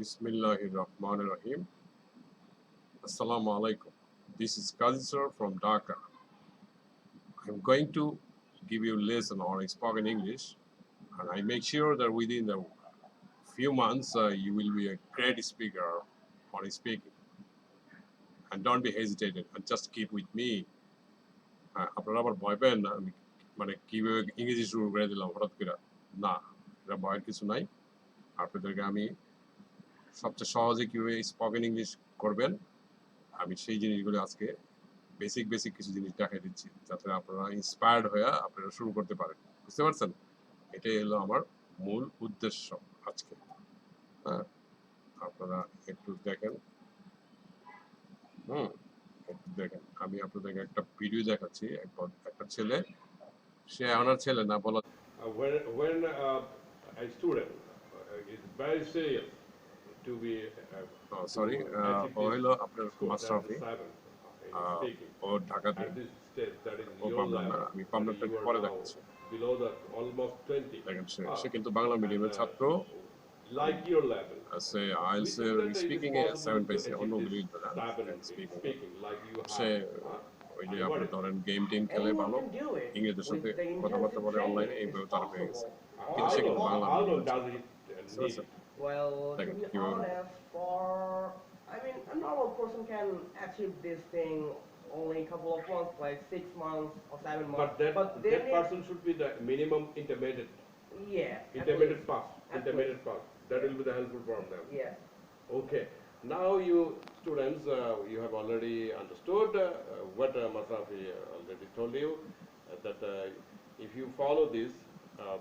Bismillahir Rahmanir Rahim. Assalamu alaikum. This is Qazi sir from Dhaka. I'm going to give you a lesson on spoken English, and I make sure that within a few months uh, you will be a great speaker on speaking. And don't be hesitated, and just keep with me. হ্যাঁ, আপনারা আবার ভয় pen না আমি মানে কিভাবে ইংরেজি শুরু করে দিলাম হঠাৎ করে না এটা ভয়ের কিছু নাই আপনাদেরকে আমি সবচেয়ে সহজে কীভাবে স্পোকেন ইংলিশ করবেন আমি সেই জিনিসগুলো আজকে বেসিক বেসিক কিছু জিনিস দেখাই দিচ্ছি যাতে আপনারা ইন্সপায়ার্ড হয়ে আপনারা শুরু করতে পারেন। বুঝতে পারছেন? এটাই হলো আমার মূল উদ্দেশ্য আজকে। হ্যাঁ আপনারা একটু দেখেন। হুম একটু দেখেন। আমি আপনাদেরকে একটা ভিডিও দেখাচ্ছি একবার একটা ছেলে সে ওনার ছেলে না বলা Uh, when uh, a student uh, is very serious sorry ও হইল আপনার school, master that is seven, uh, ah, speaking. ও ঢাকাতে At that ও পাবনা আমি পাবনাটা পরে দেখাচ্ছি Below that, almost twenty. দেখেন সে Ah, কিন্তু বাংলা মিডিয়ামের uh, ছাত্র Like your level. Say IELTS Which is that it is speaking A possible seven to পেয়েছে achieve অন্য this গুলি seven in speaking speaking like you have. Say uh, ওই যে আপনি ধরেন গেম টেম খেলে ভালো. ইংরেজির সাথে কথাবার্তা বলে অনলাইনে এইভাবে তারা পেয়ে গেছে কিন্তু সে কিন্তু Bangla Well, Like, to be honest, for I mean, a normal person can achieve this thing only a couple of months, like six months or seven months. But that, that need- person should be the minimum intermediate, yeah, intermediate pass, intermediate pass. That will be the helpful for them. yes, Okay. Now you students, uh, you have already understood uh, what uh, Masafi already told you, uh, that uh, if you follow this, uh,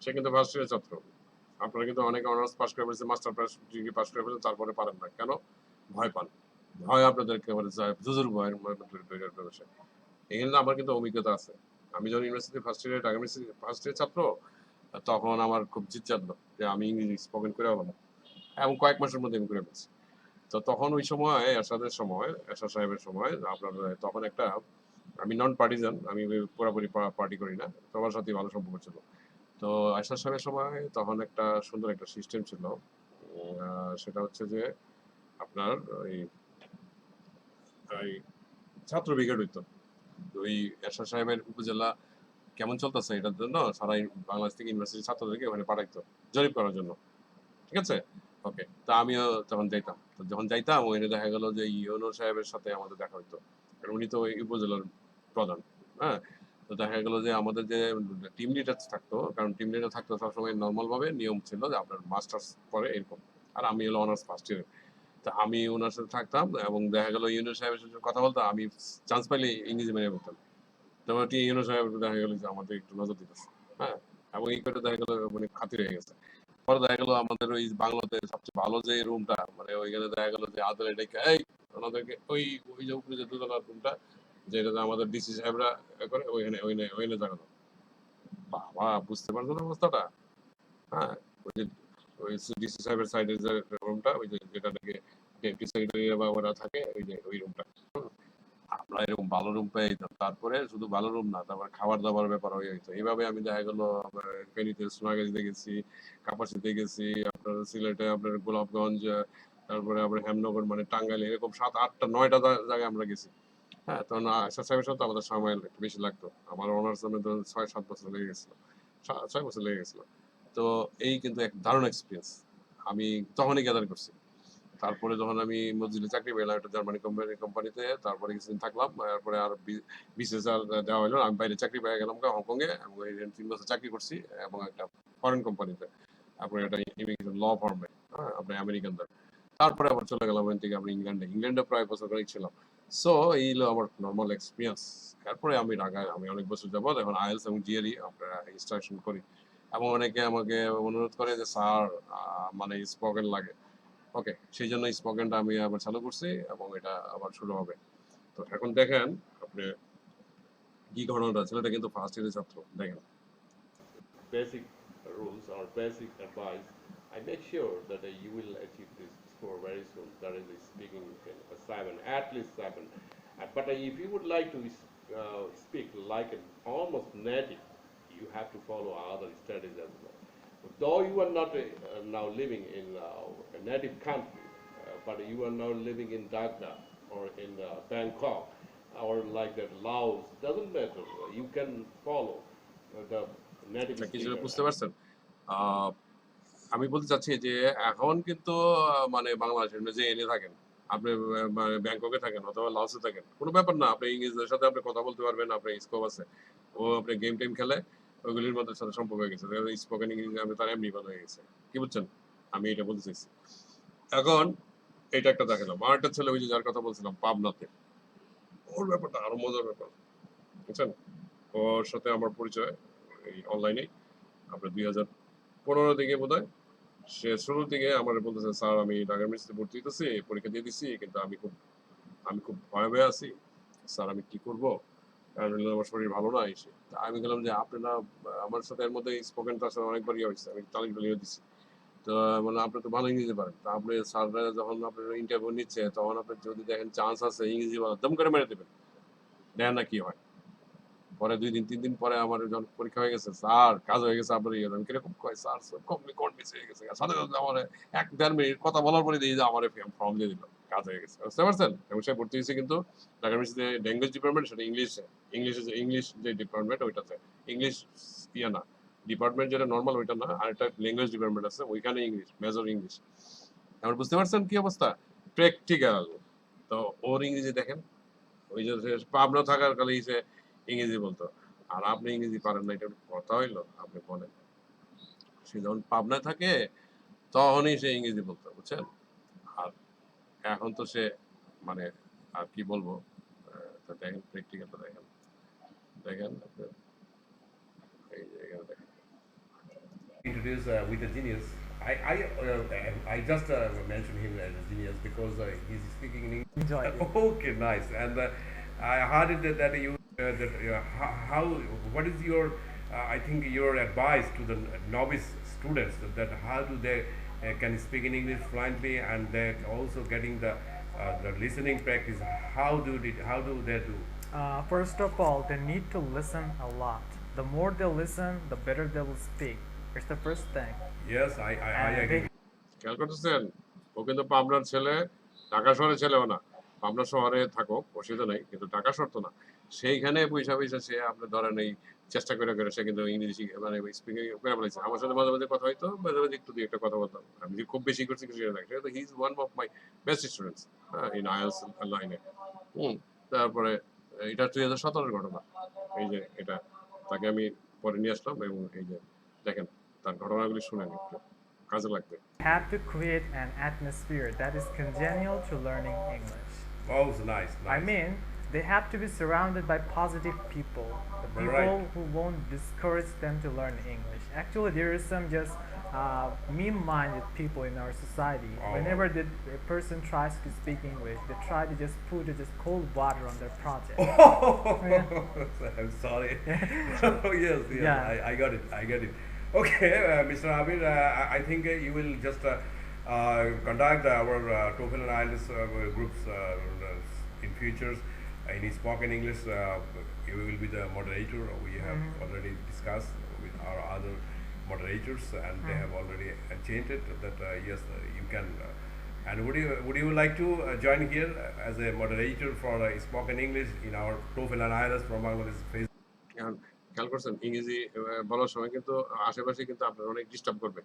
second the first is approved. আপনারা কিন্তু অনেকে honours pass করে ফেলেছে master pass degree pass করে ফেলেছে তারপরে পারেন না। কেন? ভয় পান। ভয় আপনাদেরকে একেবারে যায় জুজুর ভয়ের করে এখানে আমার কিন্তু অভিজ্ঞতা আছে। আমি যখন ইউনিভার্সিটি ফার্স্ট ইয়ারে ঢাকা ইউনিভার্সিটি ফার্স্ট ইয়ার ছাত্র, তখন আমার খুব জিত চাঁদলো যে আমি ইংরেজি স্পোকেন করে হলাম। এবং কয়েক মাসের মধ্যে আমি করে ফেলছি। তো তখন ওই সময়, এরশাদের সময়, এরশাদ সাহেবের সময়, আপনার তখন একটা আমি নন পার্টিজান আমি পুরোপুরি পার্টি করি না। সবার সাথে ভালো সম্পর্ক ছিল। তো আশার সাহেবের সময় তখন একটা সুন্দর একটা সিস্টেম ছিল। সেটা হচ্ছে যে আপনার ওই ছাত্র ব্রিগেড হইতো। ওই এরশাদ সাহেবের উপজেলা কেমন চলতেছে এটার জন্য সারা বাংলাদেশ থেকে ইউনিভার্সিটি ছাত্রদেরকে ওখানে পাঠাইতো, জরিপ করার জন্য। ঠিক আছে? ওকে তা আমিও তখন যাইতাম। তো যখন যাইতাম, ওখানে দেখা গেল যে ইউনো সাহেবের সাথে আমাদের দেখা হইতো। কারণ উনি তো ওই উপজেলার প্রধান হ্যাঁ? তো দেখা গেল যে আমাদের যে টিম লিডার থাকতো, কারণ টিম লিডার থাকতো সবসময় নর্মাল ভাবে নিয়ম ছিল যে আপনার মাস্টার্স পরে এরকম। আর আমি হলো অনার্স ফার্স্ট ইয়ার তা আমি ওনার সাথে থাকতাম এবং দেখা গেল ইউনো সাহেবের সাথে কথা বলতাম, আমি চান্স পাইলে ইংরেজি মেরে বলতাম তবে টি ইউনো সাহেব দেখা গেল যে আমাদের একটু নজর দিতেছে হ্যাঁ? এবং এই করে দেখা গেলো মানে খাতির হয়ে গেছে। পরে দেখা গেলো আমাদের ওই বাংলাতে সবচেয়ে ভালো যে রুমটা মানে ওইখানে দেখা গেলো যে আদর এটাকে এই, ওনাদেরকে, ওই ওই যে উপরে যে দুতলার রুমটা যেটাতে আমাদের ডিসি সাহেবরা করে, ওইখানে ওইখানে ওইখানে জাগানো বাবা, বুঝতে পারছ না অবস্থাটা? হ্যাঁ ওই যে, ওই ডিসি সাহেবের সাইডের যে রুমটা ওই যে, যেটা নাকি ডেপুটি সেক্রেটারি বা ওরা থাকে, ওই যে, ওই রুমটা আমরা এরকম ভালো রুম পেয়ে যেতাম। তারপরে শুধু ভালো রুম না, তারপর খাবার দাবার ব্যাপার হয়ে যেত। এইভাবে আমি দেখা গেলো ফেনীতে সোনাগাছিতে গেছি, কাপাসিতে গেছি, আপনার সিলেটে, আপনার গোলাপগঞ্জ, তারপরে আপনার হেমনগর মানে টাঙ্গাইল, এরকম সাত, আটটা, নয়টা জায়গায় আমরা গেছি। হ্যাঁ তখন আশা সাহেবের সাথে আমাদের সময় বেশি লাগতো। আমার আমি ধরুন ছয়, সাত বছর লেগে গেছিল। ছয় বছর লেগে গেছিল। তো এই কিন্তু এক দারুণ এক্সপিরিয়েন্স আমি তখনই গ্যাদার করছি। তারপরে যখন আমি মসজিদে চাকরি পেলাম, একটা জার্মানি কোম্পানি কোম্পানিতে তারপরে কিছুদিন থাকলাম তারপরে আর বিশেষ আর দেওয়া হলো আমি বাইরে চাকরি পেয়ে গেলাম হংকংয়ে এবং তিন বছর চাকরি করছি, এবং একটা ফরেন কোম্পানিতে তারপরে একটা ইমিগ্রেশন ল ফার্মে হ্যাঁ আপনার আমেরিকানদের তারপরে আবার চলে গেলাম ওখান থেকে আপনি ইংল্যান্ডে ইংল্যান্ডে প্রায় বছর করে ছিলাম। সো এই হলো আমার নর্মাল এক্সপিরিয়েন্স তারপরে আমি ঢাকায় আমি অনেক বছর যাব এখন আইএলস এবং জিএরই আমরা ইনস্ট্রাকশন করি। এবং অনেকে আমাকে অনুরোধ করে যে, স্যার মানে স্পোকেন লাগে। ওকে সেই জন্য স্পোকেনটা আমি আবার চালু করছি এবং এটা আবার শুরু হবে। তো এখন দেখেন, আপনি কি ঘটনাটা? ছেলেটা কিন্তু ফার্স্ট ইয়ারের ছাত্র, দেখেন। Basic রুলস আর basic advice I make sure that you will achieve this. score very soon. That is, uh, speaking uh, seven, at least seven. Uh, but uh, if you would like to uh, speak like an almost native, you have to follow other studies as well. though you are not uh, now living in uh, a native country, uh, but you are now living in Dhaka or in uh, Bangkok or like that Laos, doesn't matter. You can follow uh, the native আচ্ছা, কিছু speaker. বুঝতে পারছেন আহ, আমি বলতে চাচ্ছি যে, এখন কিন্তু মানে বাংলাদেশের যে এনে থাকেন, আপনি ব্যাংককে থাকেন অথবা লাওসে থাকেন, কোনো ব্যাপার না। আপনি ইংরেজদের সাথে আপনি কথা বলতে পারবেন, আপনার স্কোপ আছে। ও আপনি গেম টেম খেলে ওইগুলির মধ্যে সাথে সম্পর্ক হয়ে গেছে। স্পোকেন ইংরেজি আপনি তার এমনি ভালো হয়ে গেছে। কি বুঝছেন? আমি এটা বলতে চাইছি। এখন এটা একটা দেখালাম। আর একটা ছেলে ওই যে যার কথা বলছিলাম, পাবনাতে। ওর ব্যাপারটা আরও মজার ব্যাপার। বুঝছেন? ওর সাথে আমার পরিচয় এই অনলাইনে আপনার দুই হাজার পনেরো দিকে বোধ হয় সে শুরুর দিকে আমার বলতেছে, স্যার, আমি ঢাকা ইউনিভার্সিটি ভর্তি হইতেছি, পরীক্ষা দিয়ে দিছি, কিন্তু আমি খুব আমি খুব ভয় ভয়ে আছি। স্যার, আমি কি করব? কারণ আমার শরীর ভালো না এসে আমি বললাম যে, আপনারা, আমার সাথে এর মধ্যে স্পোকেন সাথে অনেকবার ইয়ে হয়েছে, আমি তালিম টালিও দিছি। তো মানে আপনি তো ভালো ইংরেজি পারেন। তা আপনি স্যাররা যখন আপনার ইন্টারভিউ নিচ্ছে, তখন আপনি যদি দেখেন চান্স আছে, ইংরেজি দম করে মেরে দেবেন। দেখেন না কি হয়। পরে দুই দিন, তিন দিন পরে আমার যখন পরীক্ষা হয়ে গেছে, স্যার, কাজ হয়ে গেছে আপনার ইয়ে আমি কীরকম কয়, স্যার কমপ্লিট কনফিউজ হয়ে গেছে। সাথে সাথে আমার এক, দেড় মিনিট কথা বলার পরে দিয়ে যে আমার ফর্ম দিয়ে দিল, কাজ হয়ে গেছে। বুঝতে পারছেন? এবং সে ভর্তি হয়েছে কিন্তু ঢাকা ইউনিভার্সিটি ল্যাঙ্গুয়েজ ডিপার্টমেন্ট সেটা ইংলিশে। ইংলিশে ইংলিশ যে ডিপার্টমেন্ট ওইটাতে। ইংলিশ ইয়ে না ডিপার্টমেন্ট যেটা নর্মাল ওইটা না, আর একটা ল্যাঙ্গুয়েজ ডিপার্টমেন্ট আছে, ওইখানে ইংলিশ মেজর ইংলিশ। আমার বুঝতে পারছেন কি অবস্থা? প্র্যাকটিক্যাল তো ওর ইংরেজি দেখেন, ওই যে পাবনা থাকার কালে ইংরেজি বলতো আর আপনি ইংরেজি পারেন না এটা কথা হইল আপনি বলেন সে যখন পাবনায় থাকে তখনই সে ইংরেজি বলতো বুঝছেন আর এখন তো সে মানে আর কি বলব দেখেন প্র্যাকটিক্যালটা দেখেন দেখেন আপনি এই যে দেখেন introduce uh, with a genius. I I, uh, I just uh, mentioned him as a genius because uh, he's speaking in English. Enjoy okay, nice. And uh, I heard it that, that you uh, that uh, how, how what is your uh, I think your advice to the novice students that, that how do they uh, can speak in English fluently and they also getting the uh, the listening practice. How do it, how do they do? Uh, first of all, they need to listen a lot. The more they listen, the better they will speak. It's the first thing. Yes, I I, I And agree. they- খেয়াল করতেছেন ও কিন্তু পাবনার ছেলে ঢাকা শহরের ছেলেও না পাবনা শহরে থাকো অসুবিধা নাই, কিন্তু ঢাকা শর্ত না। সেইখানে পয়সা পয়সা সে আপনি ধরেন এই চেষ্টা করে করে সে কিন্তু ইংরেজি মানে স্পিকিং করে বলেছে আমার সাথে মাঝে মাঝে কথা হইতো, মাঝে মাঝে একটু দুই একটা কথা বলতাম। আমি যে খুব বেশি করছি কিছু না। সেটা he is one of my best students in IELTS লাইনে হুম, তারপরে এটা দুই হাজার সতেরোর ঘটনা। এই যে এটা, তাকে আমি পরে নিয়ে আসলাম এবং এই যে দেখেন, তার ঘটনাগুলি শুনেন একটু, কাজে লাগবে। Have to create an atmosphere that is congenial to learning English. Oh, nice. nice. I mean, they have to be surrounded by positive people, the Right. people who won't discourage them to learn English. Actually, there is some just uh, mean-minded people in our society. Oh. Whenever the, the person tries to speak English, they try to just put just cold water on their project. Oh, I'm sorry. oh, yes, yes, Yeah. I, I got it. I got it. Okay, uh, Mr. Abir, uh, I- think uh, you will just uh, contact our uh, TOEFL and IELTS uh, groups uh, in futures. In spoken English, uh, you will be the moderator. We have Mhm. already discussed with our other moderators, and they Mhm. have already enchanted that uh, yes, uh, you can. Uh, and would you would you like to uh, join here as a moderator for uh, spoken English in our TOEFL and IELTS from Bangladesh Facebook? এখন খেয়াল করছেন ইংরেজি আহ, বলার সময় কিন্তু আশেপাশে কিন্তু আপনার অনেক ডিস্টার্ব করবে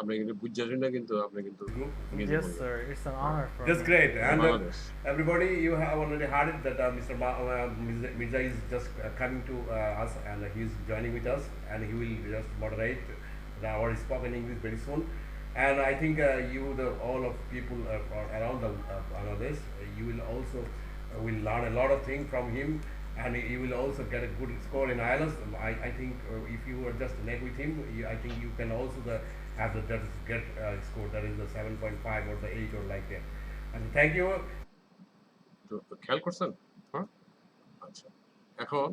আপনি কিন্তু বুঝতে না কিন্তু আপনি কিন্তু group? ইংরেজি yes, বলবেন। sir. It's an honor for That's me. great. And uh, Bangladesh everybody, you have already heard it that uh, Mr. Ma- uh, Mirza- Mirza is just uh, coming to uh, us and uh, he's joining with us and he will just moderate the, our spoken English very soon. And I think uh, you, the all of people uh, are around the uh, Bangladesh, uh, you will also uh, will learn a lot of things from him, And you will also get a good score in IELTS. I, I think uh, if you are just neck with him, you, I think you can also the, have the that is get uh, score that is the 7.5 or the 8 or like that. And thank you. খেয়াল করছেন হ্যাঁ আচ্ছা এখন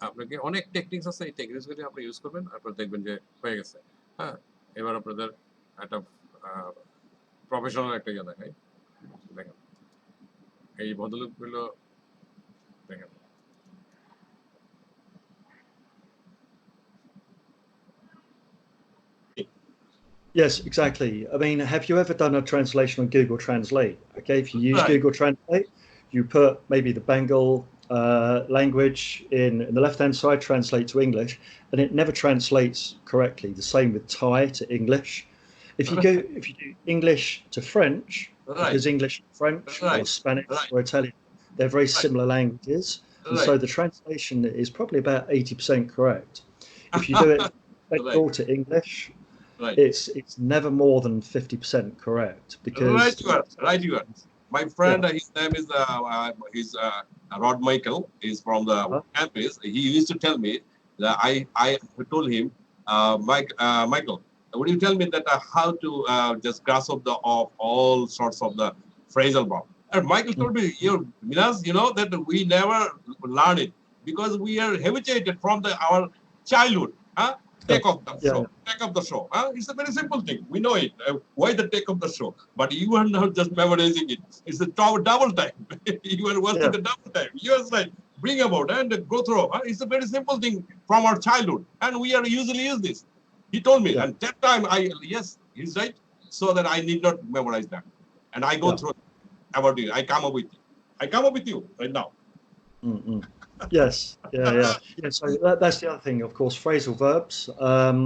আপনাকে অনেক techniques আছে এই টেকনিক্সগুলি আপনি ইউজ করবেন আপনার দেখবেন যে হয়ে গেছে হ্যাঁ এবার আপনাদের একটা প্রফেশনাল একটা ইয়ে দেখাই দেখেন এই ভদ্রলোকগুলো দেখেন Yes, exactly. I mean, have you ever done a translation on Google Translate? Okay, if you use Right. Google Translate, you put maybe the Bengal uh, language in, in the left hand side, translate to English, and it never translates correctly. The same with Thai to English. If you go, if you do English to French, Right. because English and French or Spanish Right. or Italian, they're very similar languages. And so the translation is probably about 80% correct. If you do it Bengal to English, Right. it's it's never more than 50% correct because Right, you are. Right, you are. My friend, uh, his name is uh, uh, his uh, Rod Michael. He's from the Uh-huh. campus. He used to tell me that I I told him, uh, Mike, uh, Michael, would you tell me that uh, how to uh, just grasp the of all sorts of the phrasal verb? And Michael told me, you Minas, you know that we never learn it because we are habituated from the our childhood. Huh? Take off the Yeah. show. Take off the show. Huh? It's a very simple thing. We know it. Uh, why the take off the show? But you are not just memorizing it. It's the dou- double time. you are working Yeah. the double time. You are like bring about and go through. Huh? It's a very simple thing from our childhood, and we are usually use this. He told me, Yeah. and that time I yes, he's right. So that I need not memorize that, and I go Yeah. through about it. I come up with it. I come up with you right now. Mm, mm. Yes, yeah, yeah, yeah. So that, that's the other thing, of course, phrasal verbs. Um,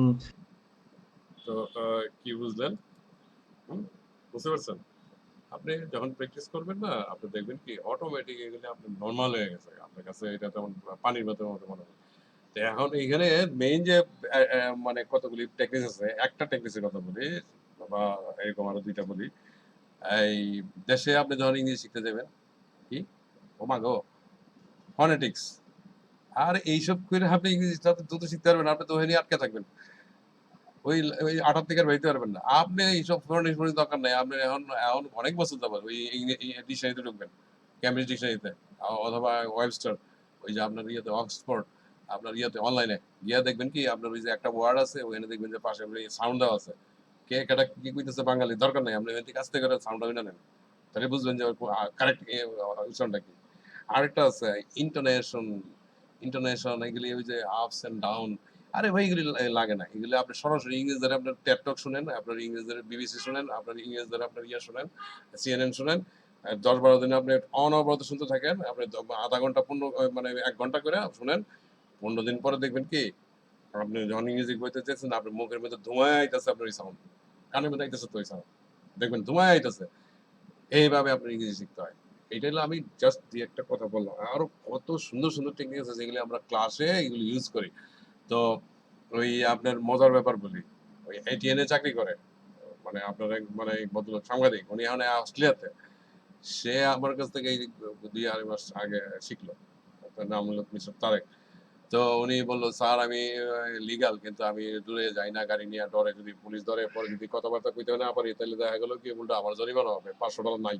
তো আহ, কি বুঝলেন হুম? বুঝতে পারছেন আপনি যখন practice করবেন না আপনি দেখবেন কি অটোমেটিক এগুলো আপনি নর্মাল হয়ে গেছে আপনার কাছে এটা তেমন পানির মতো মতো মনে হয় তো এখন এখানে মেইন যে আহ, আহ, মানে কতগুলি টেকনিক আছে একটা টেকনিকের কথা বলি বা এরকম আরও দুইটা বলি এই দেশে আপনি যখন ইংরেজি শিখতে যাবেন কি ও মা গো ফনেটিক্স আর এইসব করে আপনি ইংরেজিটা দ্রুত শিখতে পারবেন, আপনি তো ওখানে আটকে থাকবেন। ওই ওই আঠার থেকে বেরোতে পারবেন না। আপনি এইসব ফোনের ফোনের দরকার নেই। আপনি এখন এখন অনেক বছর যাবেন ওই ডিকশনারিতে ঢুকবেন। ক্যামব্রিজ ডিকশনারিতে। অথবা ওয়েবস্টার ওই যে আপনার ইয়েতে অক্সফোর্ড আপনার ইয়েতে অনলাইনে গিয়ে দেখবেন কি, আপনার ওই যে একটা ওয়ার্ড আছে, ওখানে দেখবেন যে পাশে সাউন্ড দেওয়া আছে। কে কেটা কি কইতেছে বাঙালি, দরকার নেই। আপনি ওখান থেকে আস্তে করে সাউন্ড নেন। তাহলে বুঝবেন যে কারেক্ট উচ্চারণটা কি। আরেকটা আছে ইন্টোনেশন ইন্টোনেশন এগুলি ওই যে আপস এন্ড ডাউন আরে ভাই, এগুলি লাগে না। এগুলি আপনি সরাসরি ইংরেজ দ্বারা আপনার ট্যাপটক শুনেন, আপনার ইংরেজ দ্বারা বিবিসি শুনেন, আপনার ইংরেজ দ্বারা আপনার ইয়ে শুনেন সিএনএন শুনেন। দশ বারো দিনে আপনি অনবরত শুনতে থাকেন, আপনি আধা ঘণ্টা, পনেরো মানে এক ঘণ্টা করে শুনেন। পনেরো দিন পরে দেখবেন কি, আপনি যখন ইংরেজি বইতে চেয়েছেন, আপনার মুখের মধ্যে ধোঁয়া আইতেছে আপনার ওই সাউন্ড কানের মধ্যে আইতেছে তো ওই সাউন্ড দেখবেন ধোঁয়া আইতেছে। এইভাবে আপনার ইংরেজি শিখতে হয়। এটা আমি জাস্ট একটা কথা বললাম। আরও কত সুন্দর সুন্দর টেকনিক আছে যেগুলি আমরা ক্লাসে এগুলো ইউজ করি। তো ওই আপনার মজার ব্যাপার বলি। ওই এটিএন এ চাকরি করে। মানে আপনার এক মানে ভদ্রলোক, সাংবাদিক। উনি এখন অস্ট্রেলিয়াতে। সে আমার কাছ থেকে দুই আড়াই মাস আগে শিখলো। তার নাম হলো মিস্টার তারেক। তো উনি বলল, স্যার, আমি লিগাল কিন্তু আমি দূরে যাই না, গাড়ি নিয়ে ডরে যদি পুলিশ ধরে, পরে যদি কথাবার্তা কইতে না পারি, তাহলে দেখা গেলো কি উল্টো আমার জরিমানা হবে। পাঁচশো ডলার নাই।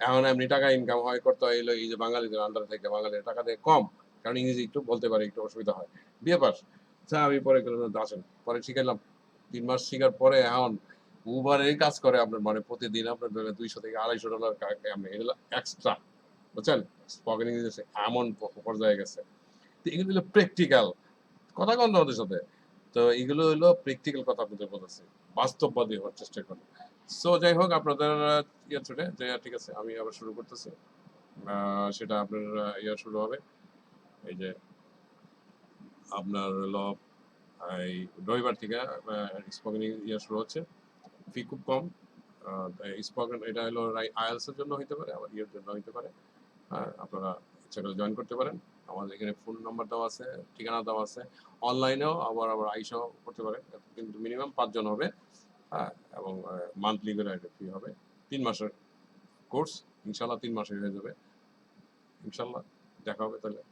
এখন এমনি টাকা ইনকাম হয়, করতে হয়, এই যে বাঙালিদের আন্ডার থেকে বাঙালির টাকা দিয়ে কম, কারণ ইংরেজি একটু বলতে পারি, একটু অসুবিধা হয়। বিয়ে পাস আচ্ছা আমি পরে গেলাম আসেন পরে শিখাইলাম। তিন মাস শিখার পরে এখন উবারের কাজ করে আপনার মানে প্রতিদিন আপনার দুইশো থেকে আড়াইশো ডলার এক্সট্রা বুঝছেন? স্পোকেন ইংলিশে এমন পর্যায়ে গেছে। তো এগুলো হলো প্র্যাকটিক্যাল কথা কন ওদের সাথে। তো এগুলো হলো প্র্যাকটিক্যাল কথা আপনাদের বলেছি বাস্তববাদী হওয়ার চেষ্টা করুন সো যাই হোক আপনাদের ইয়ে ছুটে ঠিক আছে, আমি আবার শুরু করতেছি। সেটা আপনার ইয়ে শুরু হবে। এই যে, আপনার হলো এই রবিবার থেকে স্পোকেন ইয়ে শুরু হচ্ছে। ফি খুব কম। স্পোকেন এটা হলো আইএলস এর জন্য হইতে পারে, আবার ইয়ের জন্য হইতে পারে। আপনারা ইচ্ছা করে জয়েন করতে পারেন। আমাদের এখানে ফোন নাম্বার দেওয়া আছে, ঠিকানা দেওয়া আছে। অনলাইনেও আবার আবার আইসাও করতে পারে। কিন্তু মিনিমাম পাঁচজন হবে। হ্যাঁ এবং মান্থলি করে একটা ফি হবে। তিন মাসের কোর্স ইনশাল্লাহ তিন মাসে হয়ে যাবে। ইনশাল্লাহ দেখা হবে তাহলে।